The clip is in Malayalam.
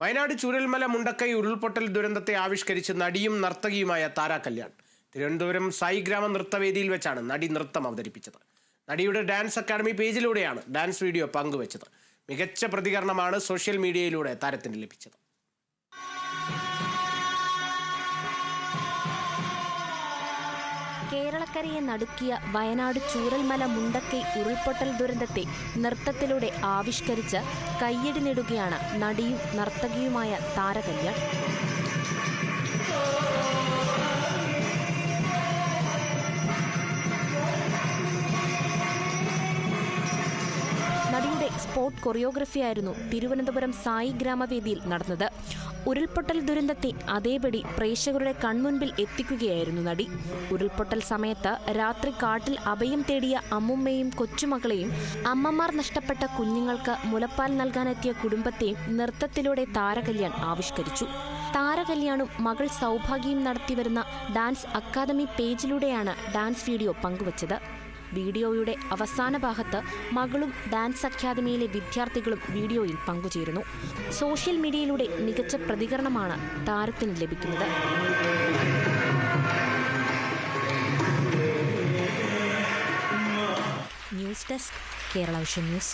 വയനാട് ചൂരൽമല മുണ്ടക്കൈ ഉരുൾപൊട്ടൽ ദുരന്തത്തെ ആവിഷ്കരിച്ച് നടിയും നർത്തകിയുമായ താരാ കല്യാൺ. തിരുവനന്തപുരം സായി ഗ്രാമ നൃത്തവേദിയിൽ വെച്ചാണ് നടി നൃത്തം അവതരിപ്പിച്ചത്. നടിയുടെ ഡാൻസ് അക്കാദമി പേജിലൂടെയാണ് ഡാൻസ് വീഡിയോ പങ്കുവച്ചത്. മികച്ച പ്രതികരണമാണ് സോഷ്യൽ മീഡിയയിലൂടെ താരത്തിന് ലഭിച്ചത്. കേരളക്കരയെ നടുക്കിയ വയനാട് ചൂരൽമല മുണ്ടക്കൈ ഉരുൾപൊട്ടൽ ദുരന്തത്തെ നൃത്തത്തിലൂടെ ആവിഷ്കരിച്ച് കയ്യടി നേടുകയാണ് നടിയും നർത്തകിയുമായ താരകല്യാൺ. നടിയുടെ സ്പോട്ട് കൊറിയോഗ്രഫിയായിരുന്നു തിരുവനന്തപുരം സായി ഗ്രാമവേദിയിൽ നടന്നത്. ഉരുൾപൊട്ടൽ ദുരന്തത്തെ അതേപടി പ്രേക്ഷകരുടെ കൺമുൻപിൽ എത്തിക്കുകയായിരുന്നു നടി. ഉരുൾപൊട്ടൽ സമയത്ത് രാത്രി കാട്ടിൽ അഭയം തേടിയ അമ്മുമ്മയും കൊച്ചുമകളെയും അമ്മമാർ നഷ്ടപ്പെട്ട കുഞ്ഞുങ്ങൾക്ക് മുലപ്പാൽ നൽകാനെത്തിയ കുടുംബത്തെയും നൃത്തത്തിലൂടെ താരകല്യാൺ ആവിഷ്കരിച്ചു. താരകല്യാണും മകൾ സൗഭാഗ്യയും നടത്തിവരുന്ന ഡാൻസ് അക്കാദമി പേജിലൂടെയാണ് ഡാൻസ് വീഡിയോ പങ്കുവച്ചത്. വീഡിയോയുടെ അവസാന ഭാഗത്ത് മകളും ഡാൻസ് അക്കാദമിയിലെ വിദ്യാർത്ഥികളും വീഡിയോയിൽ പങ്കുചേരുന്നു. സോഷ്യൽ മീഡിയയിലൂടെ മികച്ച പ്രതികരണമാണ് താരത്തിന് ലഭിക്കുന്നത്. News desk Kerala vision news.